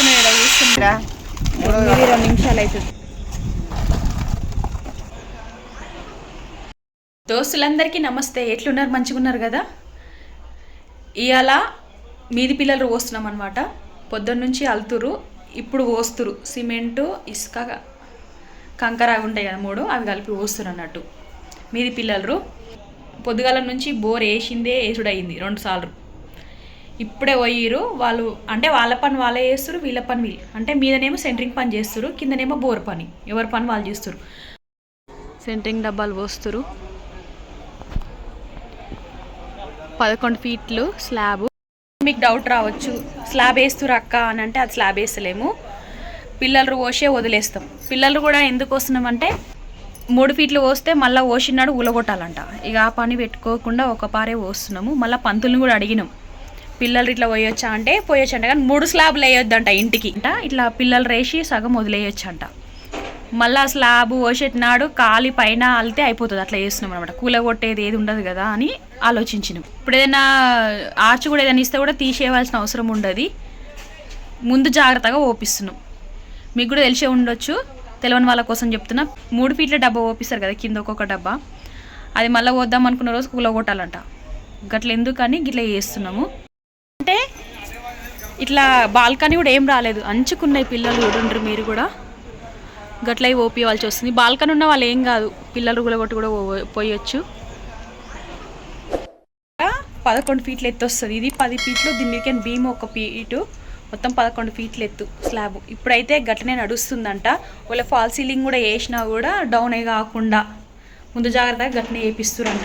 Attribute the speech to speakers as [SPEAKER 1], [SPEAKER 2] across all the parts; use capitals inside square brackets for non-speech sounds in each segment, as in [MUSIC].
[SPEAKER 1] ఎనిమిది రెండు నిమిషాలు అవుతుంది. దోస్తులందరికీ నమస్తే. ఎట్లున్నారు? మంచిగా ఉన్నారు కదా? ఇవాళ మీది పిల్లలు పోస్తున్నాం అనమాట పొద్దున్న నుంచి అల్తురు ఇప్పుడు పోస్తురు సిమెంటు ఇసుక కంకర అవి ఉంటాయి కదా మూడు అవి కలిపి పోస్తురు అన్నట్టు. మీది పిల్లలు. పొద్దుగాల నుంచి బోర్ వేసిందే వేసుడు అయింది రెండు సార్లు. ఇప్పుడే పోయిరు వాళ్ళు అంటే వాళ్ళ పని వాళ్ళే చేస్తారు వీళ్ళ పని వీళ్ళు. అంటే మీదనేమో సెంటరింగ్ పని చేస్తారు కిందనేమో బోర్ పని. ఎవరి పని వాళ్ళు చేస్తారు సెంటరింగ్ డబ్బాలు పోస్తారు పదకొండు ఫీట్లు స్లాబ్ మీకు డౌట్ రావచ్చు. స్లాబ్ వేస్తురు అక్క అని అంటే అది స్లాబ్ వేస్తలేము. పిల్లలు పోసే వదిలేస్తాం. పిల్లలు కూడా ఎందుకు వస్తున్నామంటే మూడు ఫీట్లు పోస్తే మళ్ళీ పోసినాడు ఉలగొట్టాలంట ఇక ఆ పని పెట్టుకోకుండా ఒక పారే పోస్తున్నాము. మళ్ళీ పంతుల్ని కూడా అడిగినాం. పిల్లలు ఇట్లా పోయొచ్చా అంటే పోయొచ్చు అంట కానీ మూడు స్లాబ్లు వేయొద్దంట ఇంటికి. అంట ఇట్లా పిల్లలు రేసి సగం వదిలేయొచ్చు అంట మళ్ళీ ఆ స్లాబ్ పోసేటినాడు కాలి పైన అల్తే అయిపోతుంది అట్లా చేస్తున్నాం అనమాట కూల కొట్టేది ఏది ఉండదు కదా అని ఆలోచించినాం. ఇప్పుడు ఏదైనా ఆర్చ్ కూడా ఏదైనా ఇస్తే కూడా తీసేయవలసిన అవసరం ఉండదు. ముందు జాగ్రత్తగా ఓపిస్తున్నాం. మీకు కూడా తెలిసే ఉండొచ్చు. తెలియని వాళ్ళ కోసం చెప్తున్నా. మూడు ఫీట్ల డబ్బా ఓపిస్తారు కదా కింద ఒక్కొక్క డబ్బా. అది మళ్ళీ వద్దాం అనుకున్న రోజు కూల కొట్టాలంట. గట్ల ఎందుకని గిట్లా చేస్తున్నాము. ఇట్లా బాల్కనీ కూడా ఏం రాలేదు. అంచుకున్నాయి పిల్లలు చూడండి మీరు కూడా. గట్ల ఓపియవలసి వస్తుంది బాల్కనీ ఉన్న వాళ్ళు ఏం కాదు. పిల్లలు కూడా కూడా పో- పోయొచ్చు. పదకొండు ఫీట్లు ఎత్తు వస్తుంది. ఇది పది ఫీట్లు దీని మీదకి భీమ్ ఒక ఫీటు. మొత్తం పదకొండు ఫీట్లు ఎత్తు స్లాబ్. ఇప్పుడైతే గట్లనే నడుస్తుందంట. వాళ్ళ ఫాల్ సీలింగ్ కూడా వేసినా కూడా డౌన్ అయి కాకుండా ముందు జాగ్రత్తగా గట్లనే వేపిస్తురంట.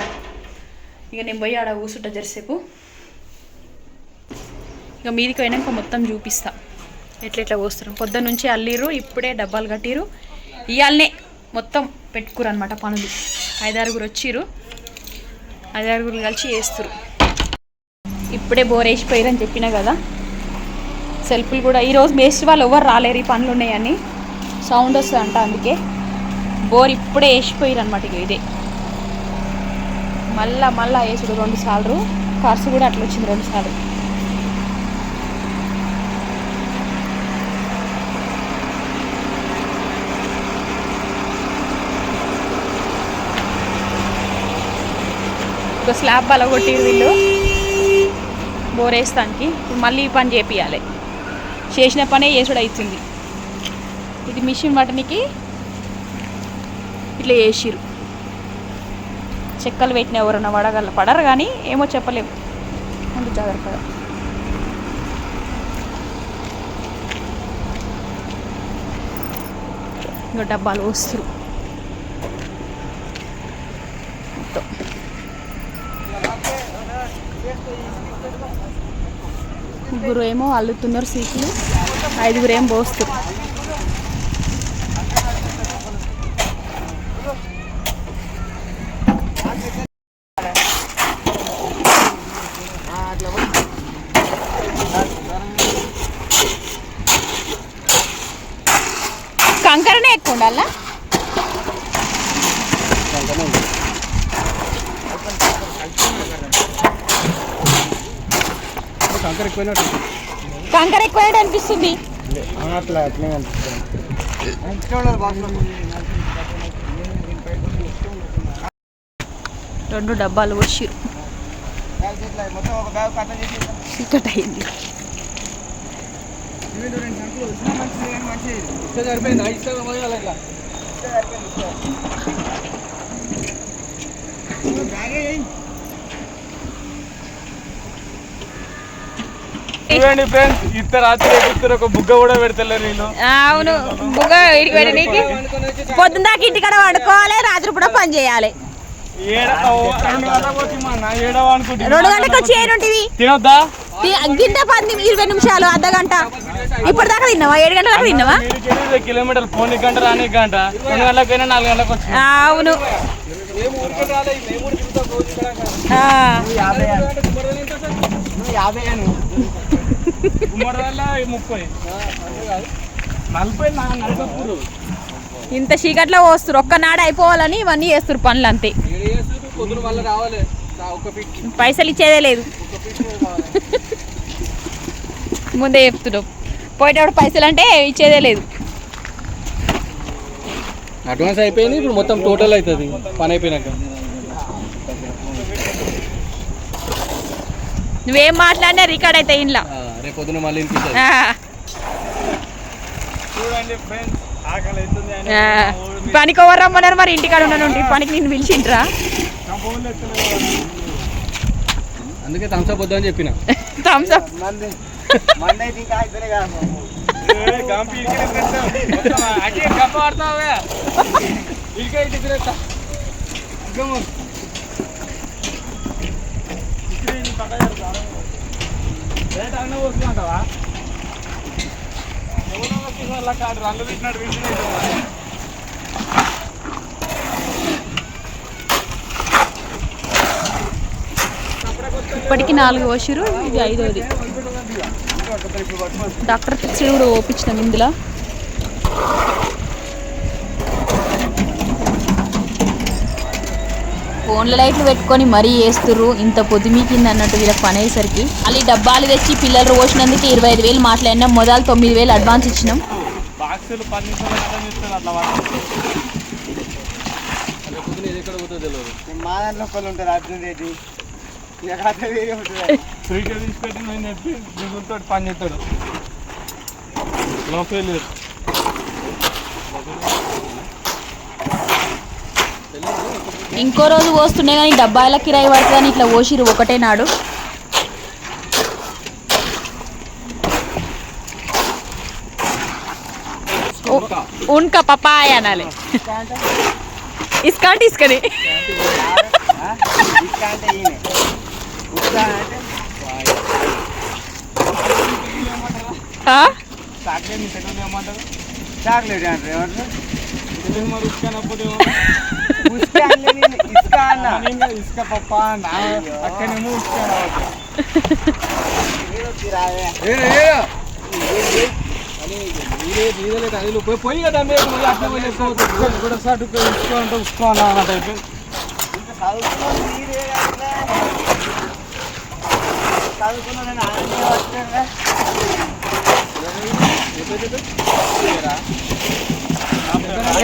[SPEAKER 1] ఇక నేను పోయి ఆడ కూర్చుంటా జరసేపు. ఇక మీదికి పోయినాక మొత్తం చూపిస్తా. ఎట్లా ఎట్లా పోస్తారు. పొద్దున్న నుంచి అల్లిరు ఇప్పుడే డబ్బాలు కట్టిరు ఇవాళనే మొత్తం పెట్టుకురు అనమాట పనులు. ఐదారుగురు వచ్చిర్రు. ఐదారుగురు కలిసి వేస్తారు ఇప్పుడే బోర్ వేసిపోయారు అని చెప్పినా కదా. సెల్ఫ్లు కూడా ఈరోజు మేస్ట్ వాళ్ళు ఎవరు రాలేరు ఈ పనులు ఉన్నాయని. సౌండ్ వస్తుంది అంట అందుకే. బోర్ ఇప్పుడే వేసిపోయారు అనమాట ఇక ఇదే. మళ్ళా మళ్ళా వేసుడు రెండు సార్లు. ఖర్చు కూడా అట్లా వచ్చింది రెండు సార్లు. ఒక స్లాబ్ బలగొట్టిరు వీళ్ళు. బోరేస్తానికి. ఇప్పుడు మళ్ళీ ఈ పని చేపియాలి చేసిన పనే చేసుడు అవుతుంది ఇది మిషన్ వాటికి ఇట్లా వేసిరు చెక్కలు పెట్టిన ఎవరన్నా పడగల పడరు కానీ ఏమో చెప్పలేము. ముందు జాగ్రత్తగా. ఇంకా డబ్బాలు వస్తురు ముగ్గురు ఏమో అల్లుతున్నారు సీట్లు. ఐదుగురు ఏం పోస్తారు. కంకరనే ఎక్కువ ఉండాలా?
[SPEAKER 2] ఎక్కువైనట్టు
[SPEAKER 1] కంకర ఎక్కువ అనిపిస్తుంది.
[SPEAKER 2] అట్లా అట్లే
[SPEAKER 1] రెండు డబ్బాలు వచ్చిరు చీకటి అయింది
[SPEAKER 2] చూడండి ఫ్రెండ్స్ ఇంత రాత్రి ఎక్కుతారు ఒక బుగ్గ కూడా పెడతలేరు వీళ్ళు.
[SPEAKER 1] అవును. బుగ ఇడికి పెట్టనీకి పొద్దున్న దాకా ఇంటికాడ వండుకోవాలి రాత్రి కూడా పని చేయాలి.
[SPEAKER 2] రెండు గంటలకు వచ్చి
[SPEAKER 1] ఏడుంటివి
[SPEAKER 2] తినొద్దా?
[SPEAKER 1] గింత పది ఇరవై నిమిషాలు అర్ధ గంట. ఇప్పుడు దాకా తిన్నావా? ఏడు గంటల దాకా తిన్నావా?
[SPEAKER 2] కిలోమీటర్లు పోనీ గంట రాని గంట. రెండు గంటలకైనా నాలుగు గంటలకు వచ్చి.
[SPEAKER 1] అవును. ఆ,
[SPEAKER 2] యాభై ముప్పై. నలభై నలభై
[SPEAKER 1] ఇంత చీకట్లో పోస్తారు ఒక్కనాడు అయిపోవాలని ఇవన్నీ చేస్తారు పనులు అంతే. పైసలు ఇచ్చేదే లేదు. ముందే చెప్తున్నాం పోయేటప్పుడు పైసలు అంటే ఇచ్చేదే లేదు.
[SPEAKER 2] అడ్వాన్స్ అయిపోయింది ఇప్పుడు మొత్తం టోటల్ అవుతుంది. పని అయిపోయినాక.
[SPEAKER 1] నువ్వేం మాట్లాడినా రికార్డ్ అయితే ఇంట్లో.
[SPEAKER 2] మళ్ళీ వినిపిస్తుంది. చూడండి ఫ్రెండ్స్ ఆకలి అవుతుంది అని
[SPEAKER 1] పనికి ఎవరు రమ్మన్నారు మరి? ఇంటికాడ ఉన్నాను పనికి నిన్ను పిలిచిండ్రా.
[SPEAKER 2] అందుకే థమ్స్అప్ వద్దని చెప్పిన.
[SPEAKER 1] థమ్స్ అప్
[SPEAKER 2] రంగు
[SPEAKER 1] ఇప్పటికి నాలుగు వషురు ఇది ఐదోది. డాక్టర్ ఫిక్స్డ్ కూడా ఓపించినాం ఇందులో ఫోన్ల లైట్లు పెట్టుకొని మరీ వేస్తుర్రు ఇంత పొద్దుమీకింది అన్నట్టు వీళ్ళకి పని అయ్యేసరికి మళ్ళీ డబ్బాలు తెచ్చి పిల్లలు పోసినందుకు ఇరవై ఐదు వేలు మాట్లాడినాం. మొదలు తొమ్మిది వేలు అడ్వాన్స్ ఇచ్చినాం.
[SPEAKER 3] మా దాంట్లో ఒకళ్ళు ఉంటారు అర్జున్ రెడ్డి
[SPEAKER 2] ఫ్రీగా నేను చెప్పి పని చేస్తాడు. లోపే లేదు.
[SPEAKER 1] ఇంకో రోజు పోస్తుండే కానీ డబ్బాల కిరాయి పడుతుందని ఇట్లా పోసిరు ఒకటే నాడు. ఉన్క పపాయ అనాలి. ఇస్కా అంటే ఇసుకని
[SPEAKER 3] అంటే అంటే
[SPEAKER 2] చాక్లెట్
[SPEAKER 3] చాక్లెట్ అంటారు
[SPEAKER 2] మరి
[SPEAKER 3] ఇసుక అన్న
[SPEAKER 2] ఇసుక పప్ప అన్న అక్కడేమో ఉసుక పోయి కదా కూడా సార్ ఉసుకో అంటే ఉసుకో అన్న అన్నట్టు అయిపోయింది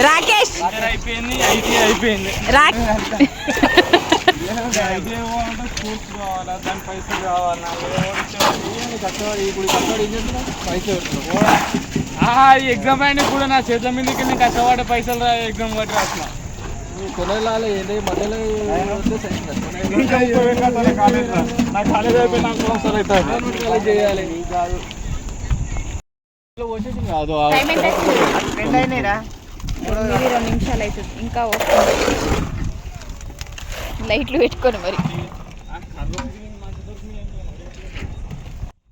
[SPEAKER 1] రాకేష్.
[SPEAKER 2] అయిపోయింది ఐటీ అయిపోయింది. స్కూల్స్ కావాలా? దాని పైసలు కావాలా? పైసలు ఎగ్జామ్ అయినా కూడా నా చేతుల మీదకి నేను కష్టపడే పైసలు రా ఎగ్జామ్ కట్టి రాసిన. కొనలాలి ఏంటి మధ్యలో నా కాలేజ్ అయిపోయి నాకు అవసరం అవుతుంది. చేయాలి. కాదు
[SPEAKER 3] రెండు అయినాయిరా.
[SPEAKER 1] తొమ్మిది రెండు నిమిషాలు అవుతుంది ఇంకా వస్తుంది. లైట్లు పెట్టుకొని మరి.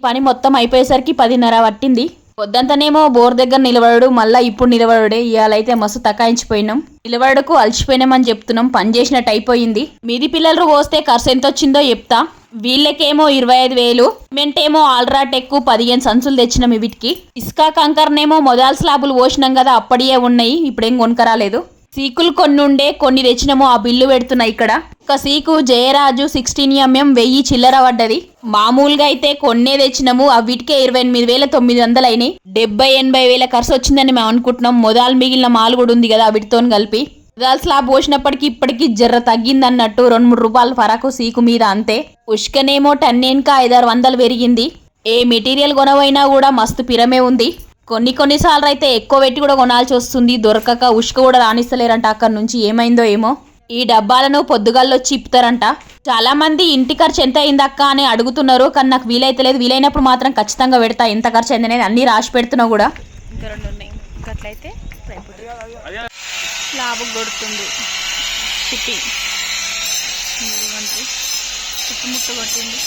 [SPEAKER 1] పని మొత్తం అయిపోయేసరికి పదిన్నర పట్టింది. పొద్దంతనేమో బోర్ దగ్గర నిలబడు మళ్ళీ ఇప్పుడు నిలబడుడే. ఇవాళైతే మస్తు తకాయించిపోయినాం. నిలబడకు అలసిపోయినామని చెప్తున్నాం. పని చేసినట్టు అయిపోయింది. మీది పిల్లలు పోస్తే ఖర్చు ఎంత వచ్చిందో చెప్తా. వీళ్ళకేమో ఇరవై ఐదు వేలు మెంటేమో ఆల్రాటెక్ పదిహేను సంచులు తెచ్చినాం వీటికి ఇసుక కంకర్నేమో మొదల స్లాబులు పోసినాం కదా అప్పటియే ఉన్నాయి ఇప్పుడేం కొనుకరాలేదు సీకులు కొన్ని ఉండే కొన్ని తెచ్చినామో ఆ బిల్లు పెడుతున్నాయి ఇక్కడ. ఒక సీకు జయరాజు సిక్స్టీన్ ఎంఎం వెయ్యి చిల్లర పడ్డది. మామూలుగా అయితే కొన్నే తెచ్చినాము ఆ వీటికే ఇరవై ఎనిమిది వేల తొమ్మిది వందలు అయినాయి డెబ్బై ఎనభై వేల ఖర్చు వచ్చిందని మేము అనుకుంటున్నాం మొదలు మిగిలిన మాలు కూడా ఉంది కదా వీటితో కలిపి. మొదలు స్లాబ్ పోసినప్పటికి ఇప్పటికీ జర్ర తగ్గింది అన్నట్టు రెండు మూడు రూపాయలు ఫరాకు సీకు మీద అంతే. ఉష్కనేమో టన్నేన్కా ఐదారు వందలు పెరిగింది. ఏ మెటీరియల్ కొనవైనా కూడా మస్తు పిరమే ఉంది. కొన్ని కొన్నిసార్లు అయితే ఎక్కువ పెట్టి కూడా కొనాల్సి వస్తుంది. దొరకక ఉష్క కూడా రాణిస్తలేరంట. అక్కడి నుంచి ఏమైందో ఏమో. ఈ డబ్బాలను పొద్దుగాల్లో వచ్చి ఇప్పుతారంట చాలా మంది ఇంటి ఖర్చు ఎంత అయిందక్క అని అడుగుతున్నారు. కానీ నాకు వీలైతే లేదు. వీలైనప్పుడు మాత్రం ఖచ్చితంగా పెడతా. ఎంత ఖర్చు అయిందనేది అన్ని రాసి పెడుతున్నా కూడా. ఇంకా రెండు ఉన్నాయి. ఇంకట్లయితే స్లాబ్ కొడుతుంది. షిప్పింగ్ కొట్టింది.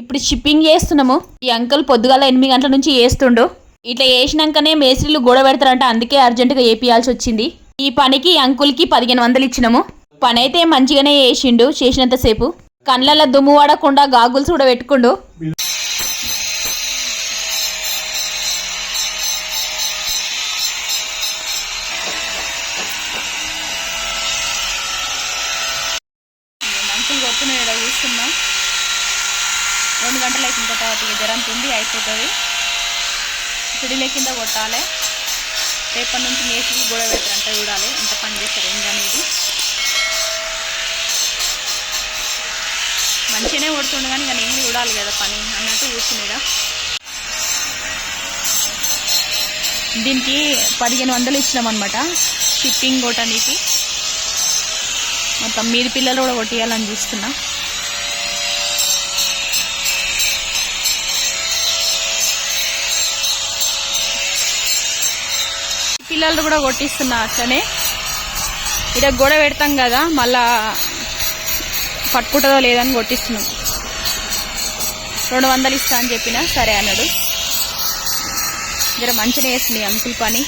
[SPEAKER 1] ఇప్పుడు షిప్పింగ్ చేస్తున్నాము. ఈ అంకుల్ పొద్దుగాల ఎనిమిది గంటల నుంచి వేస్తుండు ఇట్లా వేసినాకనే మేస్త్రీలు గోడ పెడతారంట అందుకే అర్జెంటుగా వేపియాల్సి వచ్చింది. ఈ పనికి ఈ అంకుల్కి పదిహేను వందలు ఇచ్చినాము. పని అయితే మంచిగానే చేసిండు చేసినంతసేపు కండ్లలో దుమ్ము పడకుండా గాగుల్స్ కూడా పెట్టుకుండు అంకుల్ కొడుతున్నాడు చూస్తున్నా రెండు గంటలు అయిపోయిన తర్వాత ఇక జ్వరం తిండి అయిపోతుంది పిడిలే కింద కొట్టాలి. రేపటి నుంచి మేసికి గొడవ పెట్టారంట చూడాలి ఎంత పని చేస్తారు ఏంటి అనేది. మంచిగానే కొడుతుండు కానీ ఇక నేను చూడాలి కదా పని అన్నట్టు కూర్చున్నాడా దీనికి పదిహేను వందలు ఇచ్చినామన్నమాట షిప్పింగ్ కొట్టడానికి. మొత్తం మీది పిల్లలు కూడా కొట్టియాలని చూస్తున్నా. పిల్లలు కూడా కొట్టిస్తున్నా అట్లనే. ఇక్కడ గొడవ పెడతాం కదా మళ్ళా పట్టుకుంటుందో లేదని కొట్టిస్తున్నాం. రెండు వందలు ఇస్తా అని చెప్పిన సరే అన్నాడు. జర మంచిగా వేసింది అంకుల్ పని.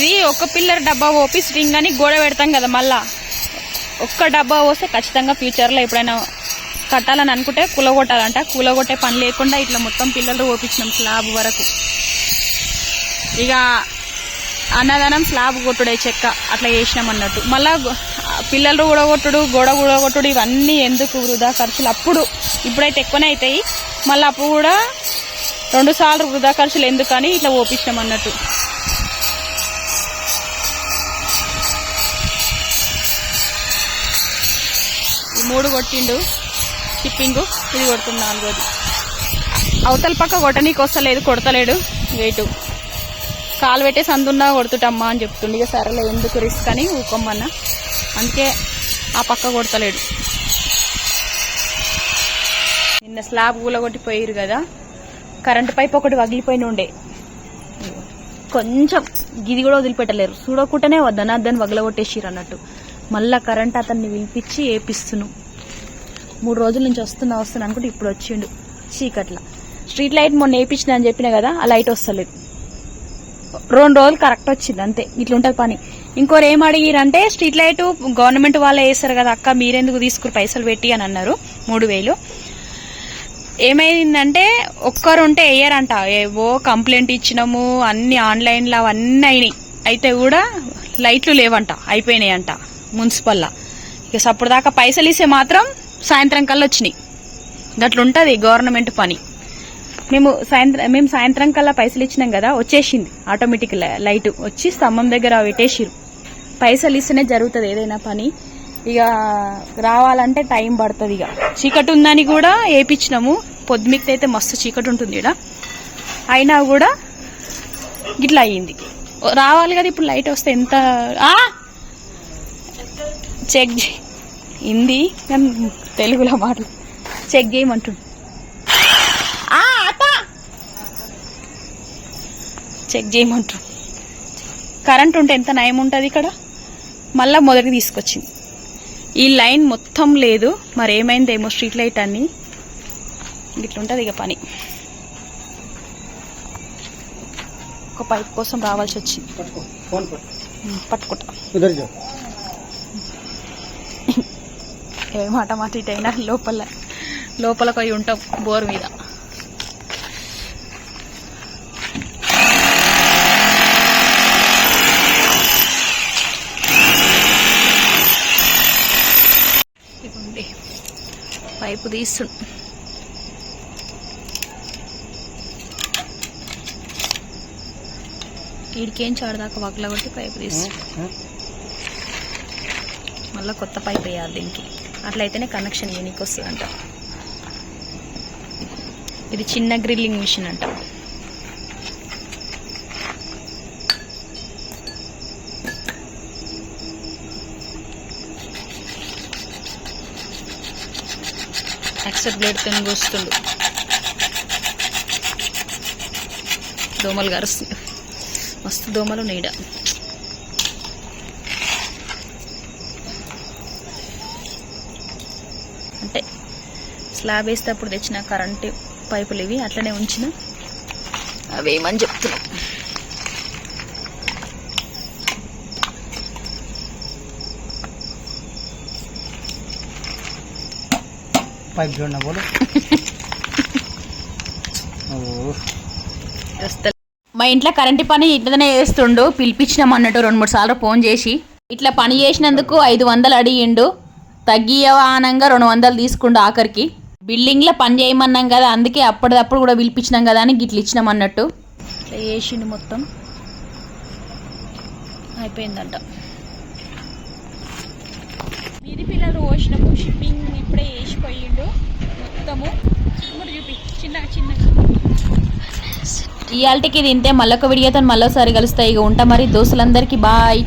[SPEAKER 1] ఇది ఒక పిల్లర్ డబ్బా ఓపి స్ట్రింగ్ అని గోడ పెడతాం కదా మళ్ళా. ఒక్క డబ్బా పోస్తే ఖచ్చితంగా ఫ్యూచర్లో ఎప్పుడైనా కట్టాలని అనుకుంటే కూలగొట్టాలంట. కూలగొట్టే పని లేకుండా ఇట్లా మొత్తం పిల్లలు ఓపించినాం స్లాబ్ వరకు. ఇక అన్నదానం స్లాబ్ కొట్టుడే చెక్క. అట్లా చేసినాం అన్నట్టు. మళ్ళా పిల్లలు కూడగొట్టుడు గోడ కూడగొట్టుడు ఇవన్నీ ఎందుకు వృధా ఖర్చులు? అప్పుడు ఇప్పుడైతే ఎక్కువనే అవుతాయి మళ్ళీ అప్పుడు కూడా రెండు సార్లు వృధా ఖర్చులు ఎందుకని ఇట్లా ఓపించినాం అన్నట్టు. మూడు కొట్టిండు. షిప్పింగ్. ఇది కొడుతుంది నాలుగోది. అవతల పక్క కొట్టనీకి వస్తలేదు కొడతలేడు. వెయిట్ కాలు పెట్టేసి అందున్నా కొడుతుంటమ్మా అని చెప్తుండే ఇక సరేలే ఎందుకు రిస్క్ అని ఊకొమ్మన్నా అందుకే ఆ పక్క కొడతలేడు. నిన్న స్లాబ్ కూలగొట్టిపోయారు కదా కరెంట్ పైప్ ఒకటి వగిలిపోయిన ఉండే. కొంచెం గిది కూడా వదిలిపెట్టలేరు. చూడకుండానే వద్దన దాన్ని వగలగొట్టేసిరు అన్నట్టు. మళ్ళా కరెంట్ అతన్ని పిలిపించి ఏపిస్తున్నాం మూడు రోజుల నుంచి వస్తున్నా వస్తున్నా అనుకుంటే ఇప్పుడు వచ్చిండు చీకట్ల. స్ట్రీట్ లైట్ మొన్న వేయించిన అని చెప్పిన కదా ఆ లైట్ వస్తలేదు. రెండు రోజులు కరెక్ట్ వచ్చింది అంతే. ఇట్లా ఉంటుంది పని. ఇంకోరు ఏం అడిగిరంటే స్ట్రీట్ లైట్ గవర్నమెంట్ వాళ్ళే వేస్తారు కదా అక్క మీరెందుకు తీసుకుని పైసలు పెట్టి అని అన్నారు మూడు వేలు. ఏమైందంటే ఒక్కరు ఉంటే వేయరంట. ఏవో కంప్లైంట్ ఇచ్చినాము అన్ని ఆన్లైన్లో అవన్నీ అయినాయి. అయితే కూడా లైట్లు లేవంట అయిపోయినాయి అంట మున్సిపల్లా. ఇక సప్పుడు దాకా పైసలు ఇస్తే మాత్రం సాయంత్రం కల్లా వచ్చినాయి. గట్లుంటుంది గవర్నమెంట్ పని. మేము సాయంత్రం మేము సాయంత్రం కల్లా పైసలు ఇచ్చినాం కదా వచ్చేసింది. ఆటోమేటిక్ లైట్ వచ్చి స్తంభం దగ్గర పెట్టేసిరు పైసలు ఇస్తేనే జరుగుతుంది ఏదైనా పని. ఇక రావాలంటే టైం పడుతుంది ఇక చీకటి ఉందని కూడా వేయించినాము పొద్దుమికి అయితే మస్తు చీకటి ఉంటుంది ఇక్కడ అయినా కూడా ఇట్లా అయ్యింది. రావాలి కదా ఇప్పుడు లైట్ వస్తే ఎంత చెక్ చే- హిందీ కానీ తెలుగులో మాటలు చెక్ చేయమంటుండు! చెక్ చేయమంటు కరెంట్ ఉంటే ఎంత నయం ఉంటుంది ఇక్కడ? మళ్ళా మొదటికి తీసుకొచ్చింది. ఈ లైన్ మొత్తం లేదు మరి ఏమైందేమో స్ట్రీట్ లైట్ అన్ని ఇట్లుంటుంది ఇక పని. ఒక పైప్ కోసం రావాల్సి వచ్చింది. పట్టుకుంటా. మాట మాట ఇటైనా లోపల లోపల పోయి ఉంటాం బోర్ మీద. పైపు తీస్తు వీడికేం చాడదాకా వగల కొట్టి పైపు తీస్తు మళ్ళీ కొత్త పైప్ వేయాలి దీనికి. అట్లయితేనే కనెక్షన్ యూనిక్ వస్తుందంట. ఇది చిన్న గ్రిల్లింగ్ మిషన్ అంట. యాక్సెప్ట్ బ్లేడ్తో కూస్తుండు. దోమలు గరుస్తుంది మస్తు దోమలు నీడ అంటే స్లాబ్ అప్పుడు తెచ్చిన కరెంటు పైపులు ఇవి అట్లనే ఉంచిన. అవేమని చెప్తున్నాం పైప్ [LAUGHS] మా ఇంట్లో కరెంటు పని ఇట్లనే చేస్తుండు. పిలిపించినాం అన్నట్టు రెండు మూడు సార్లు ఫోన్ చేసి. ఇట్లా పని చేసినందుకు ఐదు వందలు అడిగిండు. తగ్గియవానంగా రెండు వందలు తీసుకుండు ఆఖరికి. బిల్డింగ్లో పని చేయమన్నాం కదా అందుకే అప్పటిదప్పుడు కూడా పిలిపించినాం కదా అని గిట్ల ఇచ్చినాం అన్నట్టు. వేసిండు మొత్తం. అయిపోయిందంట. మీది పిల్లలు పోసినాము షిప్పింగ్ ఇప్పుడే వేసిపోయిండు మొత్తము. చూపి చిన్న చిన్న. ఇయాల్టికి తింటే మళ్ళొక విడియోతో మళ్ళొకసారి కలుస్తాయి. ఇక ఉంటా మరి దోస్తులందరికీ బాయ్.